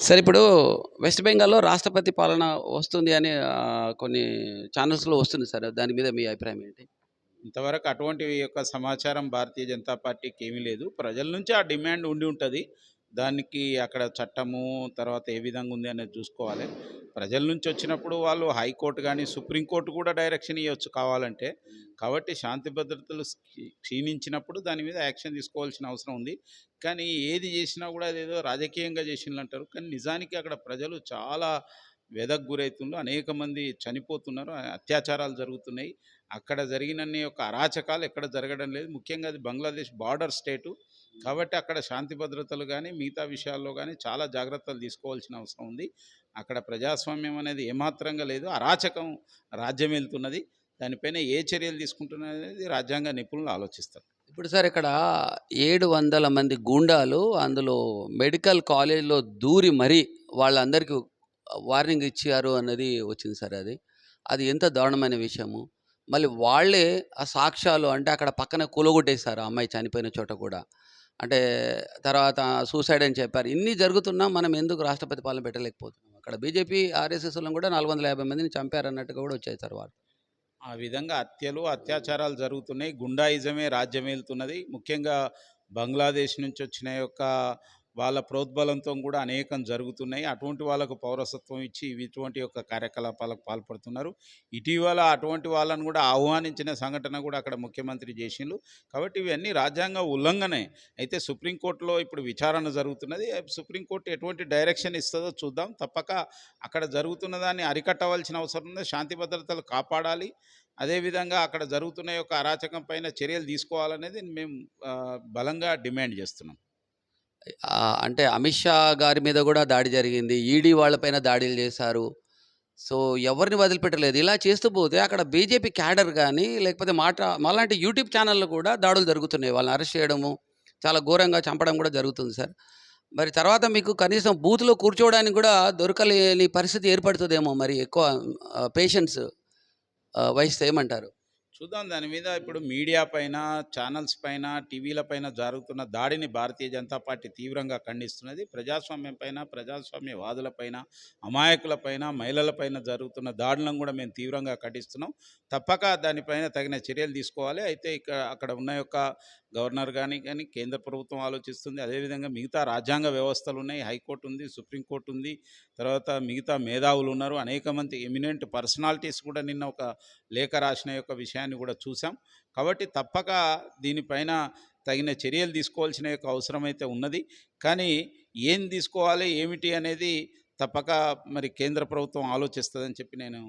సరే ఇప్పుడు వెస్ట్ బెంగాల్‌లో రాష్ట్రపతి పాలన వస్తుంది అని కొన్ని ఛానల్స్‌లో వస్తుంది సార్. దాని మీద మీ అభిప్రాయం ఏంటి? ఇంతవరకు అటువంటి యొక్క సమాచారం భారతీయ జనతా పార్టీకి ఏమీ లేదు. ప్రజల నుంచి ఆ డిమాండ్ ఉండి ఉంటుంది దానికి అక్కడ చట్టము, తర్వాత ఏ విధంగా ఉంది అనేది చూసుకోవాలి. ప్రజల నుంచి వచ్చినప్పుడు వాళ్ళు హైకోర్టు కానీ సుప్రీంకోర్టు కూడా డైరెక్షన్ ఇవ్వచ్చు కావాలంటే. కాబట్టి శాంతి భద్రతలు క్షీణించినప్పుడు దాని మీద యాక్షన్ తీసుకోవాల్సిన అవసరం ఉంది. కానీ ఏది చేసినా కూడా అదేదో రాజకీయంగా చేసిండ్లంటారు. కానీ నిజానికి అక్కడ ప్రజలు చాలా వెదకు గురవుతుండ్రు అనేక మంది చనిపోతున్నారు. అత్యాచారాలు జరుగుతున్నాయి. అక్కడ జరిగినన్ని యొక్క అరాచకాలు ఎక్కడ జరగడం లేదు. ముఖ్యంగా అది బంగ్లాదేశ్ బార్డర్ స్టేటు. కాబట్టి అక్కడ శాంతి భద్రతలు కానీ మిగతా విషయాల్లో కానీ చాలా జాగ్రత్తలు తీసుకోవాల్సిన అవసరం ఉంది. అక్కడ ప్రజాస్వామ్యం అనేది ఏమాత్రంగా లేదు. అరాచకం రాజ్యమేలుతున్నది. దానిపైన ఏ చర్యలు తీసుకుంటున్నది రాజ్యాంగ నిపుణులు ఆలోచిస్తారు. ఇప్పుడు సార్ ఇక్కడ 700 మంది గూండాలు అందులో మెడికల్ కాలేజ్‌లో దూరి మరీ వాళ్ళందరికీ వార్నింగ్ ఇచ్చారు అన్నది వచ్చింది సార్ అది. అది ఎంత దారుణమైన విషయము. మళ్ళీ వాళ్ళే ఆ సాక్ష్యాలు అంటే అక్కడ పక్కన కూలగొట్టేశారు ఆ అమ్మాయి చనిపోయిన చోట కూడా. అంటే తర్వాత సూసైడ్ అని చెప్పారు. ఇన్ని జరుగుతున్నా మనం ఎందుకు రాష్ట్రపతి పాలన పెట్టలేకపోతున్నాం. అక్కడ బీజేపీ, ఆర్ఎస్ఎస్‌లను కూడా 450 మందిని చంపారన్నట్టుగా కూడా వచ్చాయి తర్వాత ఆ విధంగా హత్యలు, అత్యాచారాలు జరుగుతున్నాయి. గుండాయిజమే రాజ్యమేలుతున్నది. ముఖ్యంగా బంగ్లాదేశ్ నుంచి వచ్చిన యొక్క వాళ్ళ ప్రోద్బలంతో కూడా అనేకం జరుగుతున్నాయి. అటువంటి వాళ్ళకు పౌరసత్వం ఇచ్చి ఇటువంటి యొక్క కార్యకలాపాలకు పాల్పడుతున్నారు. ఇటీవల అటువంటి వాళ్ళను కూడా ఆహ్వానించిన సంఘటన కూడా అక్కడ ముఖ్యమంత్రి చేసిండ్రు. కాబట్టి ఇవన్నీ రాజ్యాంగ ఉల్లంఘనే. అయితే సుప్రీంకోర్టులో ఇప్పుడు విచారణ జరుగుతున్నది. సుప్రీంకోర్టు ఎటువంటి డైరెక్షన్ ఇస్తుందో చూద్దాం. తప్పక అక్కడ జరుగుతున్న దాన్ని అరికట్టవలసిన అవసరం ఉంది. శాంతి భద్రతలు కాపాడాలి. అదేవిధంగా అక్కడ జరుగుతున్న యొక్క అరాచకం పైన చర్యలు తీసుకోవాలనేది మేము బలంగా డిమాండ్ చేస్తున్నాం. అంటే అమిత్ షా గారి మీద కూడా దాడి జరిగింది. ఈడీ వాళ్ళపైన దాడులు చేశారు. సో ఎవరిని వదిలిపెట్టలేదు. ఇలా చేస్తూ పోతే అక్కడ బీజేపీ క్యాడర్ కానీ లేకపోతే మాట మళ్ళాంటి యూట్యూబ్ ఛానల్‌లో కూడా దాడులు జరుగుతున్నాయి. వాళ్ళని అరెస్ట్ చేయడము, చాలా ఘోరంగా చంపడం కూడా జరుగుతుంది సార్. మరి తర్వాత మీకు కనీసం బూత్‌లో కూర్చోవడానికి కూడా దొరకలేని పరిస్థితి ఏర్పడుతుందేమో మరి ఎక్కువ పేషెంట్స్ పేషెన్స్ వహిస్తే ఏమంటారు? చూద్దాం దాని మీద ఇప్పుడు మీడియా పైన, ఛానల్స్ పైన, టీవీల పైన జరుగుతున్న దాడిని భారతీయ జనతా పార్టీ తీవ్రంగా ఖండిస్తున్నది. ప్రజాస్వామ్యం పైన, ప్రజాస్వామ్యవాదుల పైన, అమాయకుల పైన, మహిళల పైన జరుగుతున్న దాడులను కూడా మేము తీవ్రంగా ఖండిస్తున్నాం. తప్పక దానిపైన తగిన చర్యలు తీసుకోవాలి. అయితే ఇక్కడ అక్కడ ఉన్న యొక్క గవర్నర్ కానీ కానీ కేంద్ర ప్రభుత్వం ఆలోచిస్తుంది. అదేవిధంగా మిగతా రాజ్యాంగ వ్యవస్థలు ఉన్నాయి. హైకోర్టు ఉంది, సుప్రీంకోర్టు ఉంది. తర్వాత మిగతా మేధావులు ఉన్నారు. అనేక మంది ఎమినెంట్ పర్సనాలిటీస్ కూడా నిన్న ఒక లేఖ రాసిన యొక్క విషయాన్ని కూడా చూసాం. కాబట్టి తప్పక దీనిపైన తగిన చర్యలు తీసుకోవాల్సిన యొక్క అవసరం అయితే ఉన్నది. కానీ ఏం తీసుకోవాలి, ఏమిటి అనేది తప్పక మరి కేంద్ర ప్రభుత్వం ఆలోచిస్తుందని చెప్పి నేను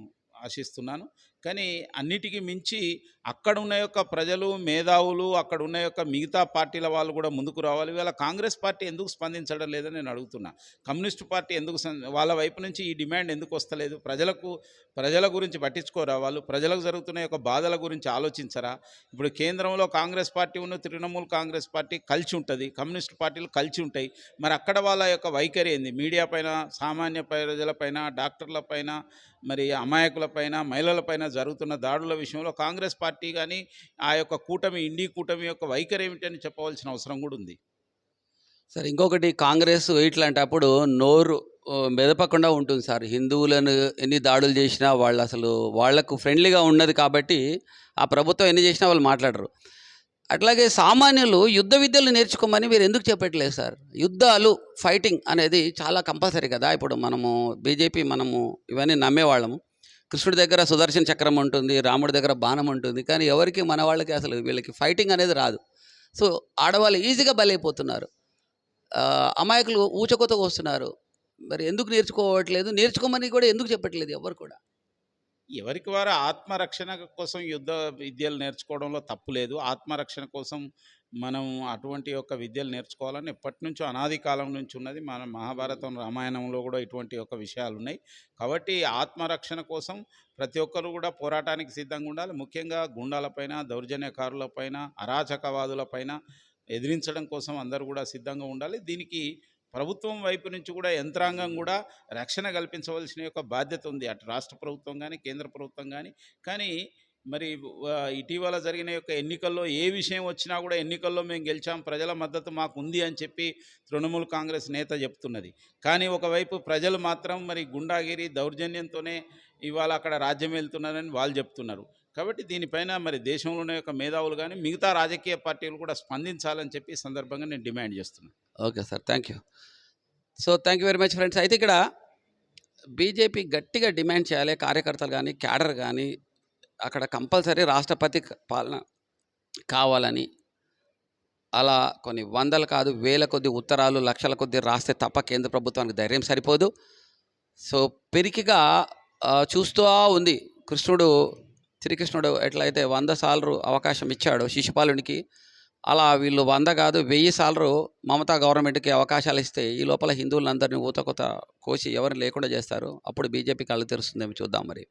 ఆశిస్తున్నాను. కానీ అన్నిటికీ మించి అక్కడ ఉన్న యొక్క ప్రజలు, మేధావులు, అక్కడ ఉన్న యొక్క మిగతా పార్టీల వాళ్ళు కూడా ముందుకు రావాలి. ఇవాళ కాంగ్రెస్ పార్టీ ఎందుకు స్పందించడం లేదని నేను అడుగుతున్నా. కమ్యూనిస్ట్ పార్టీ ఎందుకు వాళ్ళ వైపు నుంచి ఈ డిమాండ్ ఎందుకు వస్తలేదు? ప్రజలకు ప్రజల గురించి పట్టించుకోరా వాళ్ళు? ప్రజలకు జరుగుతున్న యొక్క బాధల గురించి ఆలోచించరా? ఇప్పుడు కేంద్రంలో కాంగ్రెస్ పార్టీ ఉన్న తృణమూల్ కాంగ్రెస్ పార్టీ కలిసి ఉంటుంది కమ్యూనిస్ట్ పార్టీలు కలిసి ఉంటాయి. మరి అక్కడ వాళ్ళ యొక్క వైఖరి ఏంది? మీడియా పైన, సామాన్య ప్రజలపైన డాక్టర్లపైన డాక్టర్ల పైన, మరి అమాయకుల పైన, మహిళల పైన జరుగుతున్న దాడుల విషయంలో కాంగ్రెస్ పార్టీ కానీ ఆ యొక్క కూటమి ఇండీ కూటమి యొక్క వైఖరి ఏమిటని చెప్పవలసిన అవసరం కూడా ఉంది. సార్ ఇంకొకటి కాంగ్రెస్ ఇట్లాంటప్పుడు నోరు మెదపకుండా ఉంటుంది సార్. హిందువులను ఎన్ని దాడులు చేసినా వాళ్ళు అసలు వాళ్ళకు ఫ్రెండ్లీగా ఉన్నది కాబట్టి, ఆ ప్రభుత్వం ఎన్ని చేసినా వాళ్ళు మాట్లాడరు. అట్లాగే సామాన్యులు యుద్ధ విద్యలు నేర్చుకోమని మీరు ఎందుకు చెప్పట్లేదు సార్? యుద్ధాలు, ఫైటింగ్ అనేది చాలా కంపల్సరీ కదా! ఇప్పుడు మనము బీజేపీ మనము ఇవన్నీ నమ్మేవాళ్ళము. కృష్ణుడి దగ్గర సుదర్శన చక్రం ఉంటుంది. రాముడి దగ్గర బాణం ఉంటుంది. కానీ ఎవరికీ మన వాళ్ళకి అసలు వీళ్ళకి ఫైటింగ్ అనేది రాదు. సో ఆడవాళ్ళు ఈజీగా బలైపోతున్నారు. అమాయకులు ఊచకొతకు వస్తున్నారు. మరి ఎందుకు నేర్చుకోవట్లేదు? నేర్చుకోమని కూడా ఎందుకు చెప్పట్లేదు ఎవ్వరు కూడా? ఎవరికి వారు ఆత్మరక్షణ కోసం యుద్ధ విద్యలు నేర్చుకోవడంలో తప్పు లేదు. ఆత్మరక్షణ కోసం మనం అటువంటి యొక్క విద్యలు నేర్చుకోవాలని ఎప్పటినుంచో అనాది కాలం నుంచి ఉన్నది. మన మహాభారతం, రామాయణంలో కూడా ఇటువంటి యొక్క విషయాలున్నాయి. కాబట్టి ఆత్మరక్షణ కోసం ప్రతి ఒక్కరు కూడా పోరాటానికి సిద్ధంగా ఉండాలి. ముఖ్యంగా గుండాలపైన, దౌర్జన్యకారులపైన, అరాచకవాదులపైన ఎదిరించడం కోసం అందరూ కూడా సిద్ధంగా ఉండాలి. దీనికి ప్రభుత్వం వైపు నుంచి కూడా యంత్రాంగం కూడా రక్షణ కల్పించవలసిన యొక్క బాధ్యత ఉంది. అటు రాష్ట్ర ప్రభుత్వం కానీ కేంద్ర ప్రభుత్వం కానీ కానీ మరి ఇటీవల జరిగిన యొక్క ఎన్నికల్లో ఏ విషయం వచ్చినా కూడా ఎన్నికల్లో మేము గెలిచాం ప్రజల మద్దతు మాకు ఉంది అని చెప్పి తృణమూల్ కాంగ్రెస్ నేత చెప్తున్నది. కానీ ఒకవైపు ప్రజలు మాత్రం మరి గుండాగిరి దౌర్జన్యంతోనే ఇవాళ అక్కడ రాజ్యం వెళ్తున్నారని వాళ్ళు చెప్తున్నారు. కాబట్టి దీనిపైన మరి దేశంలోనే యొక్క మేధావులు కానీ మిగతా రాజకీయ పార్టీలు కూడా స్పందించాలని చెప్పి సందర్భంగా నేను డిమాండ్ చేస్తున్నాను okay sir thank you. So thank you very much friends. అయితే ఇక్కడ బీజేపీ గట్టిగా డిమాండ్ చేయాలి కార్యకర్తలు కానీ క్యాడర్ కానీ అక్కడ కంపల్సరీ రాష్ట్రపతి పాలన కావాలని. అలా కొన్ని వందలు కాదు వేల కొద్ది ఉత్తరాలు లక్షల కొద్ది రాస్తే తప్ప కేంద్ర ప్రభుత్వానికి ధైర్యం సరిపోదు. సో పెరికిగా చూస్తూ ఉంది కృష్ణుడు శ్రీకృష్ణుడు ఎట్లయితే వంద సార్లు అవకాశం ఇచ్చాడు శిశుపాలునికి అలా వీళ్ళు వంద కాదు వెయ్యి సార్లు మమతా గవర్నమెంట్కి అవకాశాలు ఇస్తే ఈ లోపల హిందువులందరినీ ఊతకొత కోసి ఎవరిని లేకుండా చేస్తారు? అప్పుడు బీజేపీ కళ్ళు తెరుస్తుందేమో చూద్దాం మరి.